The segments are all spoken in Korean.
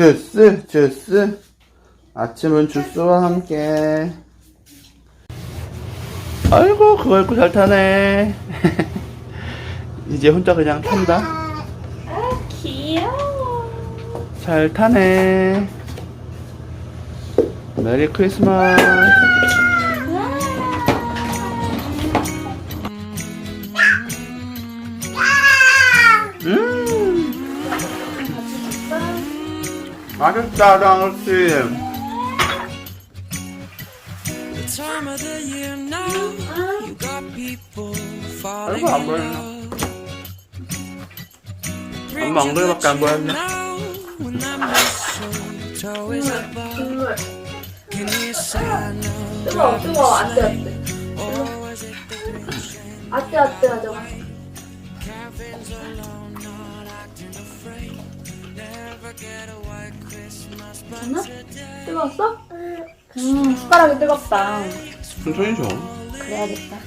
주스, 주스. 아침은 주스와 함께. 아이고, 그거 입고 잘 타네. 이제 혼자 그냥 탄다. 아 귀여워. 잘 타네. 메리 크리스마스. Year now, you got people falling 아이고, 안 보였네. 엄마 엉덩이밖에 안 보였네. 뜨거워 뜨거워 the patient 아떼 아떼 하자고. 됐나? 뜨거웠어? 음 숟가락이 뜨겁다. 천천히 줘. 그래야겠다.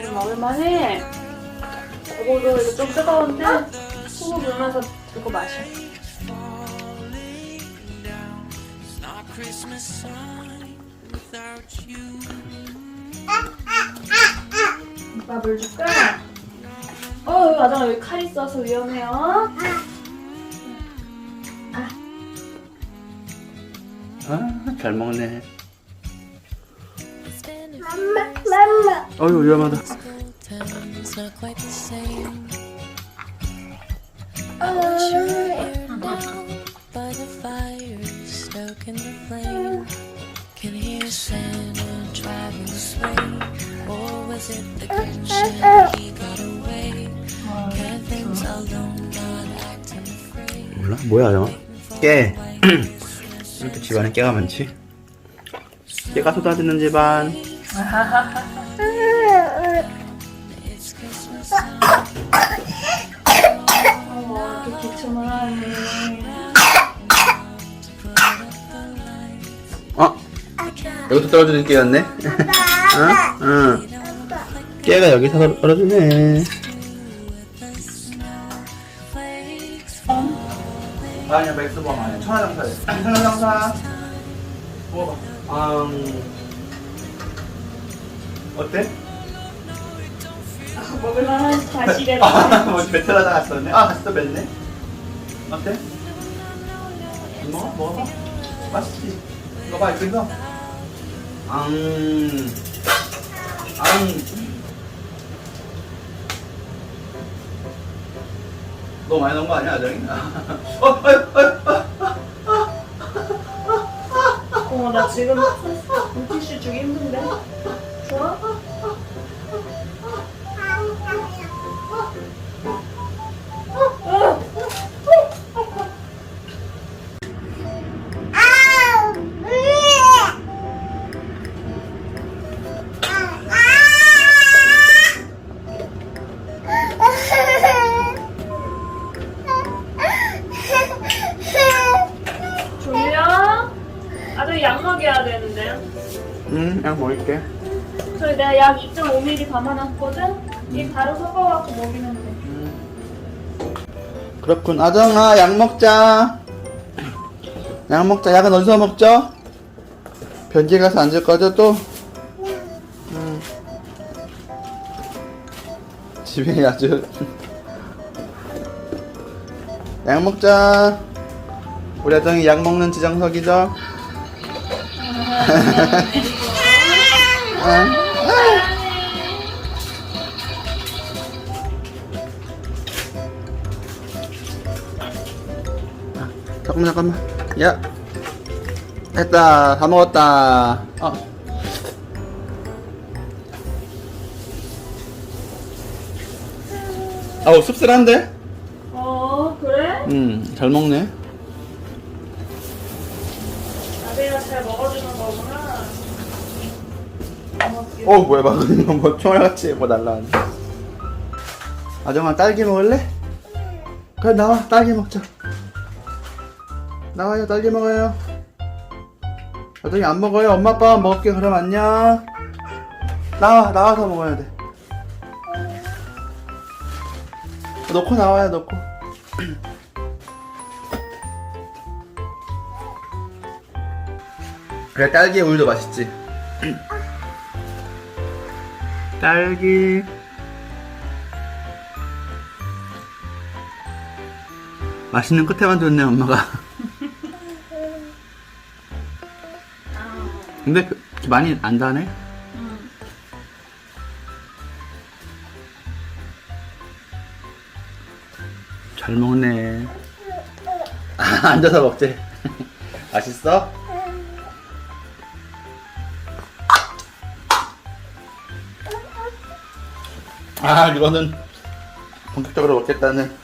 Don't 먹을만해. 이거도 이거 좀 뜨거운데 소금 불면서 들고 마셔. Not Christmas time without you. 오빠 물 줄까? 어 여기 아정 여기 칼 있어서 위험해요. 아, 잘 먹네. 맘마 맘마. 어휴, 위험하다. 어. Here now by the fire, stoking the flame. Can hear Santa driving the sleigh. Or was it the Grinch? He got away. Can't things alone, not acting afraid. 몰라? 뭐야, 저? 깨. 이렇게 집안에 깨가 많지? 깨가 쏟아지는 집안. 어 이렇게 기침을 하네. 여기서 떨어지는 깨였네? 응? 응. 깨가 여기서 떨어지네. 아니야, 맥스 범 아니야. 천하장사래. 천하장사. 먹어봐. 음. 어때? 먹을만한 과실에 아, 뭐 베트라다 갔었네. 아, 갔어 뱉네. 어때? 먹어, 먹어봐. 맛있지? 이거 봐, 이거. 앙. 앙. 너무 많이 넣은 거 아니야, 아정이? 어, 어, 어, 어. 어 나 지금 물티슈 주기 힘든데. 좋아? 응, 약 먹을게. 저희 내가 약 2.5ml 담아놨거든? 이 바로 섞어갖고 먹이면 돼. 그렇군. 아정아, 약 먹자. 약 먹자. 약은 어디서 먹죠? 변기 가서 앉을 거죠, 또? 음. 집에 아주. 약 먹자. 우리 아정이 약 먹는 지정석이죠? 아. 잠깐만 잠깐만 야 됐다 다 먹었다 어. 아우 씁쓸한데? 어, 그래? 음 잘 먹네 아내가 잘 먹어주는 거구나. 고맙게. 어 뭐야 방금 뭐 총알같이 뭐 날라왔네 아정아 딸기 먹을래? 그래 나와 딸기 먹자 나와요 딸기 먹어요 어차피 안 먹어요. 엄마 아빠만 먹을게. 그럼 안녕. 나와 나와서 먹어야 돼. 놓고 나와요. 놓고. 그래 딸기 우유도 맛있지. 딸기. 맛있는 끝에만 줬네 엄마가. 근데 그- 많이 안 다네. 응. 잘 먹네. 아, 앉아서 먹지. 맛있어? 아, 이거는 본격적으로 먹겠다는.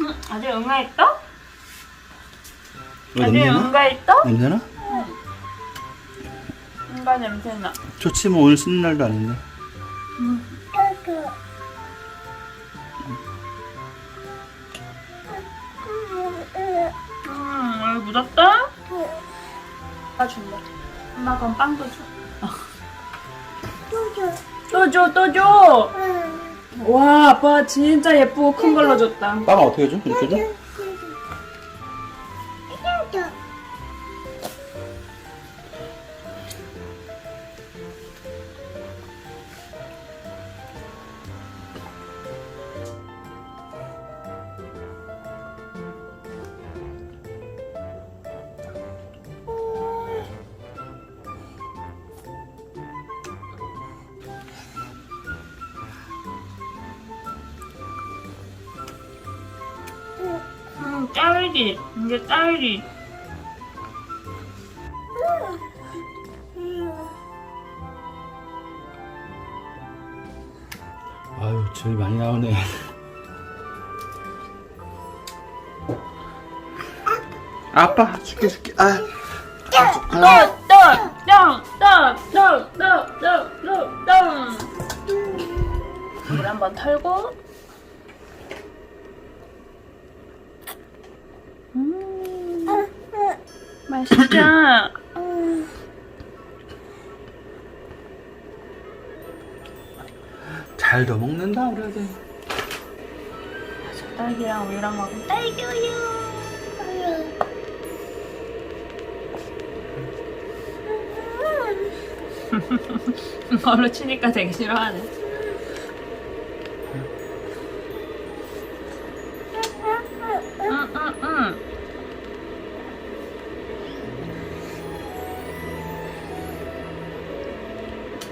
응, 아직 응가했어? 아직? 응가했어? 냄새나? 응가 냄새나. 좋지 뭐 오늘 쉬는 날도 아닌데. 음, 와, 아빠 진짜 예쁘고 큰 걸로 줬다. 빵 어떻게 줘? 이렇게 줘? 저기 많이 나오네. 아빠 줄게 줄게. 아. 물 한번 털고. 음, 맛있다. 잘도 먹는다 우리 아들. 딸기랑 우유랑 먹으면 딸기 우유. 이걸로 치니까 되게 싫어하네. 응, 응, 응.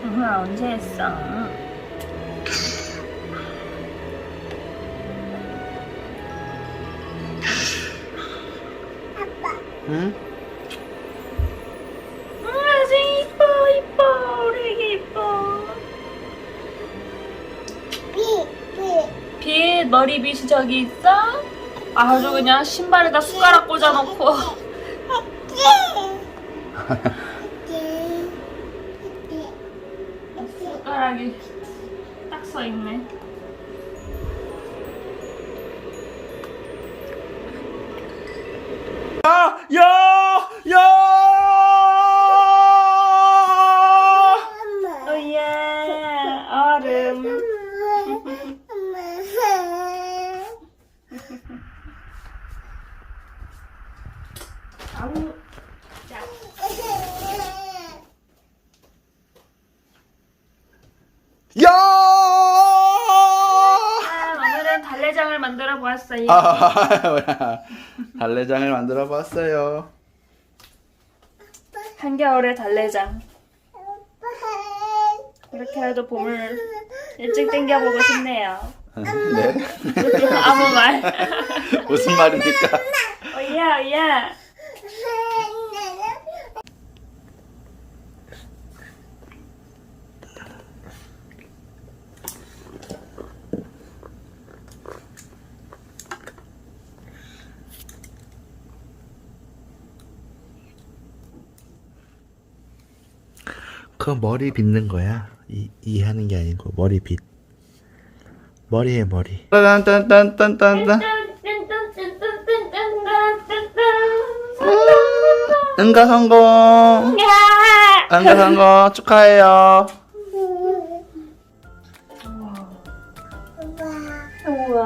오늘 언제 했어? 머리빗이 저기 있어? 아주 그냥 신발에다 숟가락 꽂아놓고. 숟가락이 딱 서있네. 야! 야! 야! 오예, 얼음. 아우, 자. 야! 아, 오늘은 달래장을 만들어 보았어요. 아. 달래장을 만들어 봤어요. 한겨울의 달래장. 이렇게라도 봄을 일찍 땡겨보고 싶네요. 네. 아무 말. 무슨 말입니까? 오야, 오야. 그 머리 빗는 거야. 이, 이해하는 게 아니고 머리 빗. 머리에 머리. 딴딴딴딴딴딴. 응가 성공. 응가 성공 축하해요. 우와.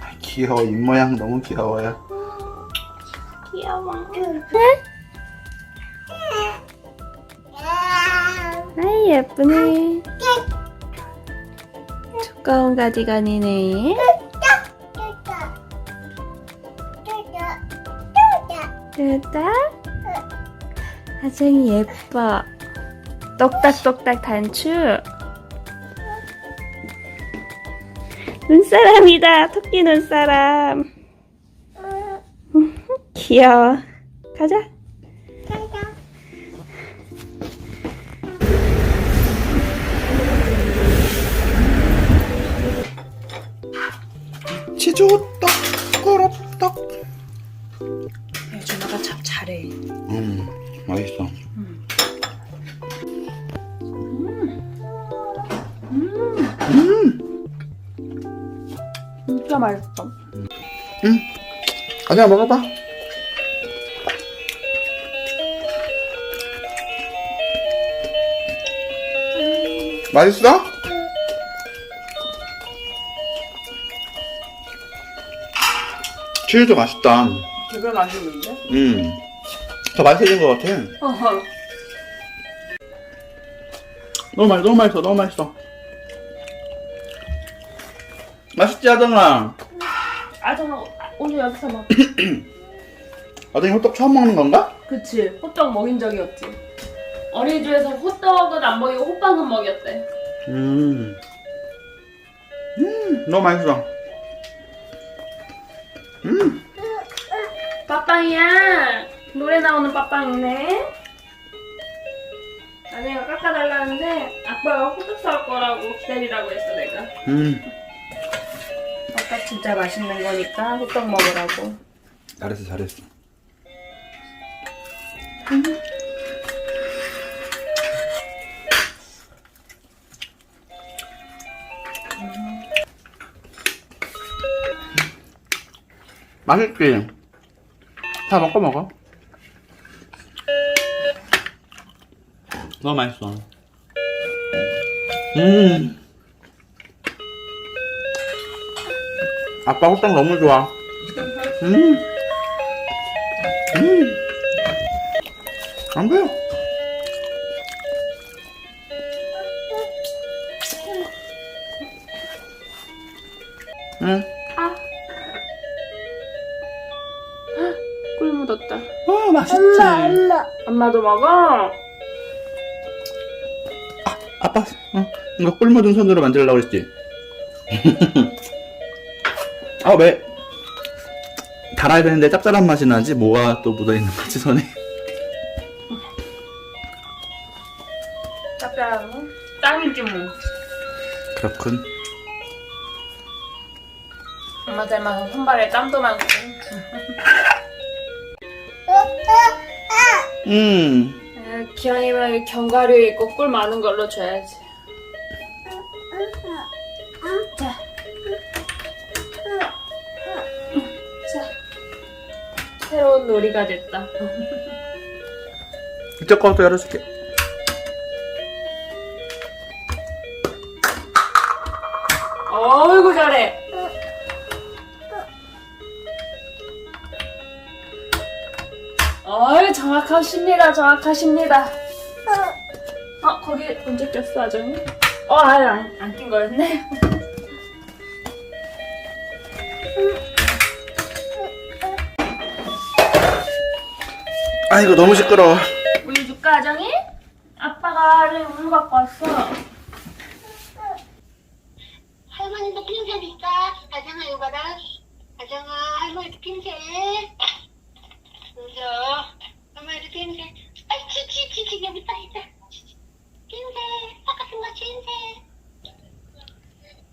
아, 귀여워 입 모양 너무 귀여워요. 귀여워. 예쁘네. 두꺼운 가디건이네. 됐다. 아정이 예뻐. 똑딱똑딱 단추. 눈사람이다. 토끼 눈사람. 귀여워. 가자 치즈 떡 꾸럽떡. 준아가 참 잘해. 음 맛있어. 진짜 맛있어. 응. 아니야 먹어봐. 맛있어? 치즈도 맛있다. 되게 맛있는데? 음. 더 맛있어진 것 같아. 어허. 너무 맛있어, 너무 맛있어, 너무 맛있어. 맛있지, 아정아? 아정아 오늘 여기서 먹. 아정이 호떡 처음 먹는 건가? 그치. 호떡 먹인 적이 없지. 어린이집에서 호떡은 안 먹이고 호빵은 먹였대. 음. 음, 너무 맛있어. 음. 빠빵이야. 노래 나오는 빠빵이네. 아내가 깎아달라는데 아빠가 호떡 사올 거라고 기다리라고 했어 내가. 음. 호떡 진짜 맛있는 거니까 호떡 먹으라고. 잘했어, 잘했어. 맛있지? 다 먹고 먹어. 너무 맛있어. 음. 아빠 호떡 너무 좋아. 음. 음. 안 돼요. 묻었다. 어, 맛있지. 엄마도 먹어. 아빠, 어, 이거 꿀 묻은 손으로 만들려고 했지. 아, 왜? 달아야 되는데 짭짤한 맛이 나지? 뭐가 또 묻어 있는 거지, 손에? 땀이지 뭐. 그렇군. 엄마 닮아서 손발에 땀도 많고. 음. 기왕이면 견과류 있고 꿀 많은 걸로 줘야지. 자. 자. 새로운 놀이가 됐다. 이쪽 거도 열어줄게. 어이구 잘해. 정확하십니다. 정확하십니다. 어 거기 언제 꼈어 아정이? 어 아유 안낀 거였네. 아이고, 너무 시끄러워. 우유 줄까 아정이? 아빠가 우유 갖고 왔어. 할머니도 핀셋 있어. 아정아 이거 봐라. 아정아 할머니도 핀셋. 그죠? 할머니도 핀셋. 아이 치치 치치 여기 있다 있다. 핀셋. 똑같은 거 핀셋.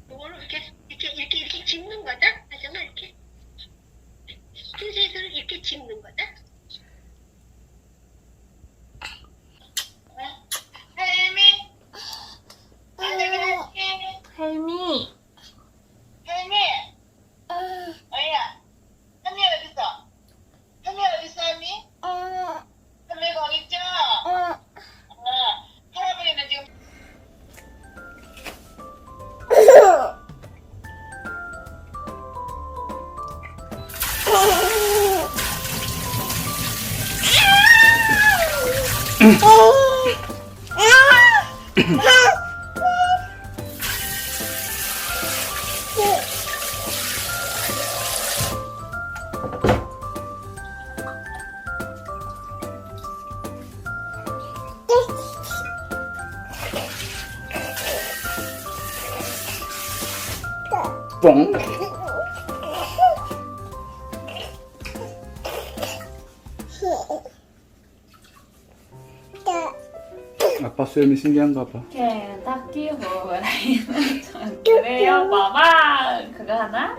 이걸 이렇게 이렇게 이렇게 이렇게 집는 거다. 아정아 이렇게. 핀셋을 이렇게 집는 거다. 헬미. 헬미. 혜미 뽕. 아빠 수염이 신기한가 봐. 켄타키 호라이는 전 그래요 마마 그거 하나?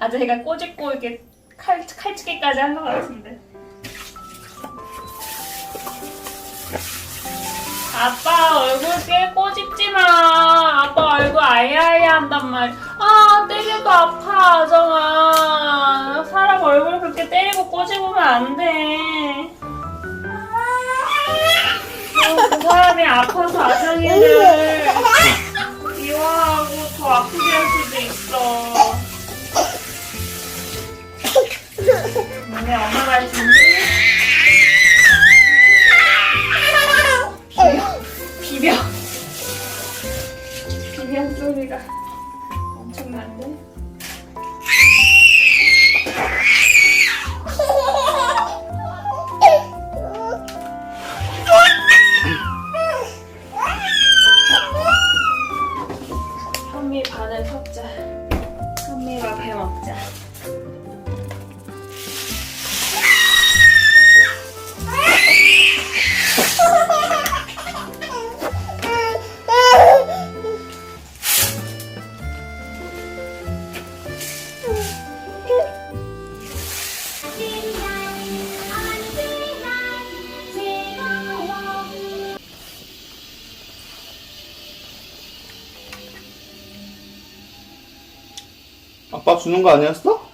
아저씨가 꼬집고 이렇게 칼, 칼치기까지 한 것 같은데 아빠 얼굴 꽤 꼬집지 마 아빠 얼굴 아야아야 한단 말. 아 때려도 아파 아정아 사람 얼굴 그렇게 때리고 꼬집으면 안돼 그 사람이 아파서 아정이를 미워하고 더 아프게 할 수도 있어. 너네 엄마 말씀이 비벼. 섞자. 현미가 배 먹자. 아빠 주는 거 아니었어?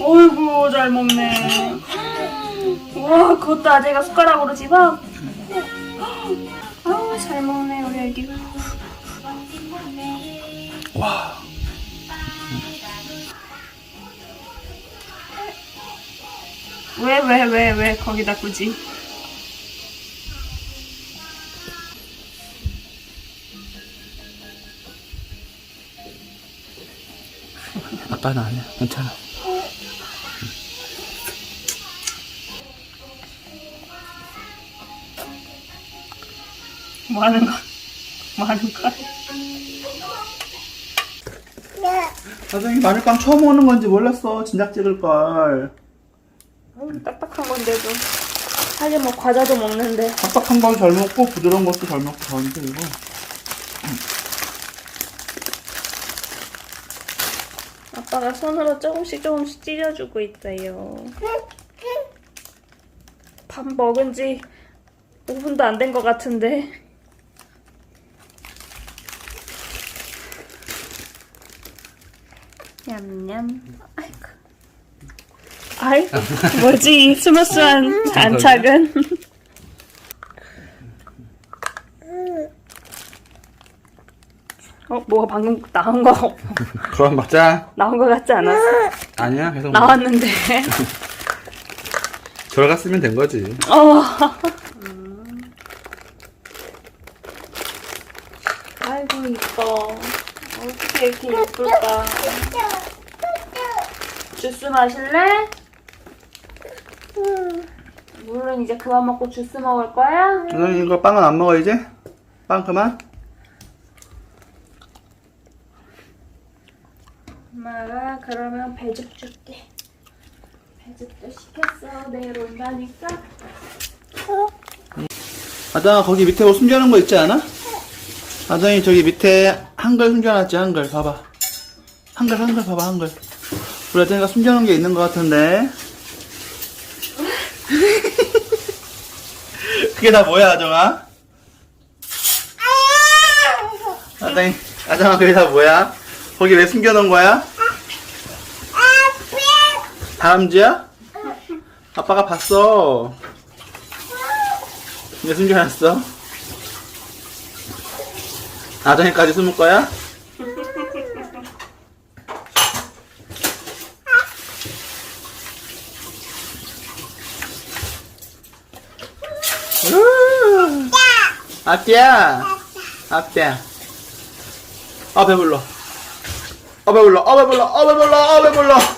어이구 잘 먹네. 와 그것도 아재가 숟가락으로 집어. 아우 잘 먹네 우리 애기. 와. 왜 왜 왜 왜 거기다 굳이? 아빠는 아니야. 괜찮아. 뭐 하는 거? 뭐 하는 거? 사장님 마늘빵 처음 오는 건지 몰랐어. 진작 찍을 걸. 아유, 딱딱한 건데도. 하긴 뭐 과자도 먹는데. 팍팍한 건 잘 먹고 부드러운 것도 잘 먹고 그런데 이거. 아빠가 손으로 조금씩 조금씩 찢어주고 있어요. 밥 먹은 지 5분도 안 된 것 같은데. 냠냠. 아이고. 아이고. 뭐지, 이 스무스한 안착은. 어, 뭐가 방금 나온 거, 그럼 먹자. 나온 거 같지 않았어? 아니야 계속. 나왔는데. 들어갔으면 된 거지. 어. 아이고 이뻐. 어떻게 이렇게 예쁠까? 주스 마실래? 물론 이제 그만 먹고 주스 먹을 거야? 사장님 이거 빵은 안 먹어 이제? 빵 그만? 엄마가 그러면 배즙 줄게. 배즙도 시켰어. 내일 온다니까. 아정아 거기 밑에 뭐 숨겨놓은 거 있지 않아? 아정이 저기 밑에 한글 숨겨놨지 한글 봐봐 한글 한글 봐봐 한글 우리 아정이가 숨겨놓은 게 있는 것 같은데 그게 다 뭐야 아정아? 아정이 아정아 그게 다 뭐야? 거기 왜 숨겨놓은 거야? 다람쥐야? 아빠가 봤어 왜 숨겨놨어? 아정이까지 숨을 거야? 아띠야. 아띠야. 아, 배불러. 아, 배불러. 아, 배불러. 아, 배불러. 아, 배불러.